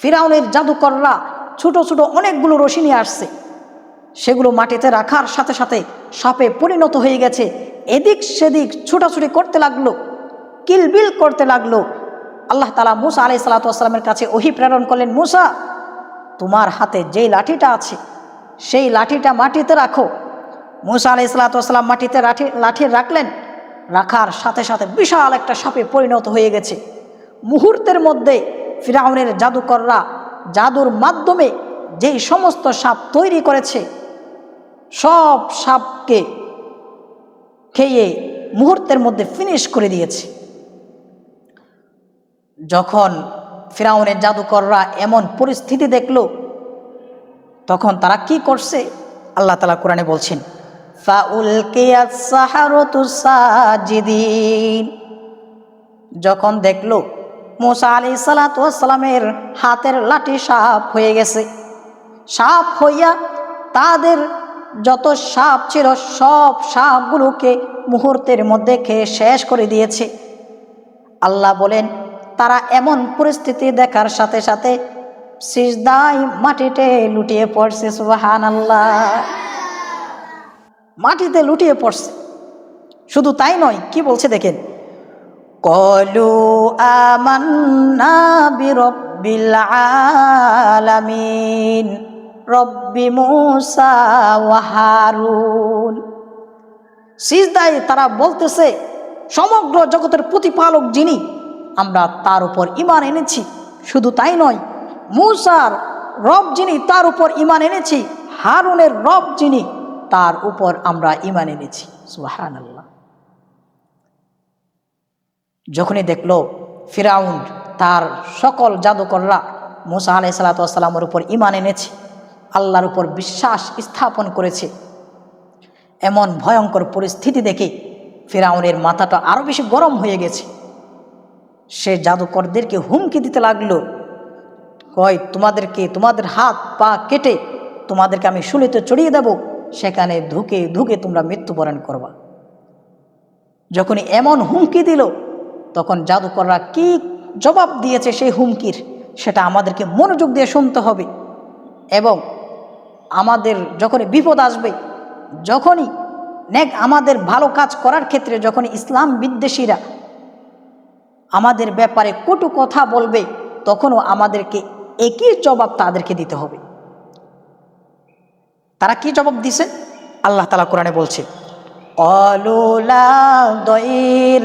ফিরাউনের জাদুকররা ছোট ছোট অনেকগুলো রশি নিয়ে আসছে। সেগুলো মাটিতে রাখার সাথে সাথে সাপে পরিণত হয়ে গেছে। এদিক সেদিক ছুটাছুটি করতে লাগল কিলবিল করতে লাগল। আল্লাহ তালা মুসা আলাই সালাতামের কাছে ওহি প্রেরণ করলেন, মুসা, তোমার হাতে যেই লাঠিটা আছে, সেই লাঠিটা মাটিতে রাখো। মুসা আলাই সালাতাম মাটিতে লাঠি লাঠি রাখলেন। রাখার সাথে সাথে বিশাল একটা সাপে পরিণত হয়ে গেছে। মুহূর্তের মধ্যে ফিরাউনের জাদুকররা জাদুর মাধ্যমে যেই সমস্ত সাপ তৈরি করেছে, সব সাপকে খেয়ে মুহূর্তের মধ্যে ফিনিশ করে দিয়েছে। যখন ফিরাউনের জাদুকররা এমন পরিস্থিতি দেখল, তখন তারা কি করছে? আল্লাহ তালা কোরআনে বলছেন যখন দেখল মুসা আলি সালাতামের হাতের লাঠি সাপ হয়ে গেছে। সাপ হইয়া তাদের যত সাপ ছিল সব সাপগুলোকে মুহূর্তের মধ্যে খেয়ে শেষ করে দিয়েছে। আল্লাহ বলেন, তারা এমন পরিস্থিতি দেখার সাথে সাথে সিজদাই মাটিতে লুটিয়ে পড়ছে সুবাহান আল্লাহ মাটিতে লুটিয়ে পড়ছে। শুধু তাই নয়, কি বলছে দেখেন? আমান্না বিরব্বিল আলামিন রব্বি মুসা ওয়া হারুন সিজদায় তারা বলতেছে, সমগ্র জগতের প্রতিপালক যিনি, আমরা তার উপর ইমান এনেছি। শুধু তাই নয়, মুসার রব যিনি, তার উপর ইমান এনেছি। হারুনের রব যিনি, তার উপর আমরা ইমান এনেছি। সুহান আল্লাহ যখনই দেখল ফিরাউন, তার সকল জাদুকররা মুসা আলাই সালাতামের উপর ইমান এনেছে, আল্লাহর উপর বিশ্বাস স্থাপন করেছে। এমন ভয়ঙ্কর পরিস্থিতি দেখে ফেরাউনের মাথাটা আরও বেশি গরম হয়ে গেছে। সে জাদুকরদেরকে হুমকি দিতে লাগল কয় তোমাদেরকে, তোমাদের হাত পা কেটে তোমাদেরকে আমি শুলিতে চড়িয়ে দেব, সেখানে ধুকে ধুকে তোমরা মৃত্যুবরণ করবা। যখনই এমন হুমকি দিল তখন জাদুকররা কি জবাব দিয়েছে সেই হুমকির, সেটা আমাদেরকে মনোযোগ দিয়ে শুনতে হবে। এবং আমাদের যখনই বিপদ আসবে, যখনই নেক আমাদের ভালো কাজ করার ক্ষেত্রে যখন ইসলাম বিদ্বেষীরা আমাদের ব্যাপারে কটু কথা বলবে, তখনও আমাদেরকে একই জবাব তাদেরকে দিতে হবে। তারা কি জবাব দিছে? আল্লাহ তালা কোরআনে বলছে অলুলা দইর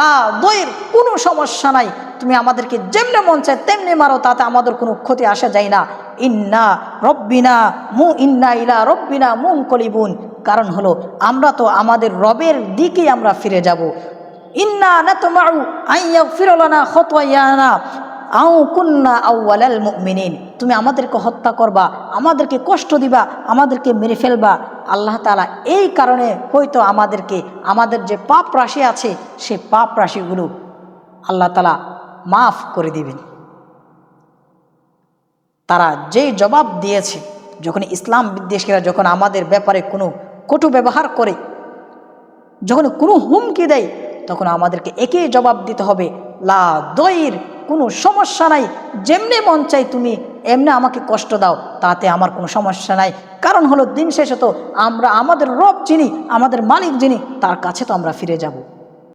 লা কোনো সমস্যা নাই। তুমি আমাদেরকে যেমনি মন চায় তেমনি মারো, তাতে আমাদের কোনো ক্ষতি আসা যায় না। ইন্না রব্বিনা মু, ইন্না ইলা রব্বিনা মুং কলিবুন কারণ হলো, আমরা তো আমাদের রবের দিকেই আমরা ফিরে যাব। ইন্না না তোমাউ আইয়া ফিরলানা খতওয়াইয়ানা আউ কুন্না আউয়ালাল মুমিনিন। তুমি আমাদেরকে হত্যা করবা, আমাদেরকে কষ্ট দিবা, আমাদেরকে মেরে ফেলবা। আল্লাহ তালা এই কারণে হয়তো আমাদেরকে, আমাদের যে পাপ রাশি আছে, সে পাপ রাশিগুলো আল্লাহ তালা মাফ করে দিবেন। তারা যেই জবাব দিয়েছে, যখন ইসলাম বিদ্বেষীরা যখন আমাদের ব্যাপারে কোনো কটু ব্যবহার করে, যখন কোনো হুমকি দেয়, তখন আমাদেরকে একই জবাব দিতে হবে, লা দইর কোনো সমস্যা নাই। যেমনি মন চাই তুমি এমনি আমাকে কষ্ট দাও, তাতে আমার কোনো সমস্যা নাই। কারণ হলো দিন শেষে তো আমরা, আমাদের রব যিনি, আমাদের মালিক যিনি, তার কাছে তো আমরা ফিরে যাব।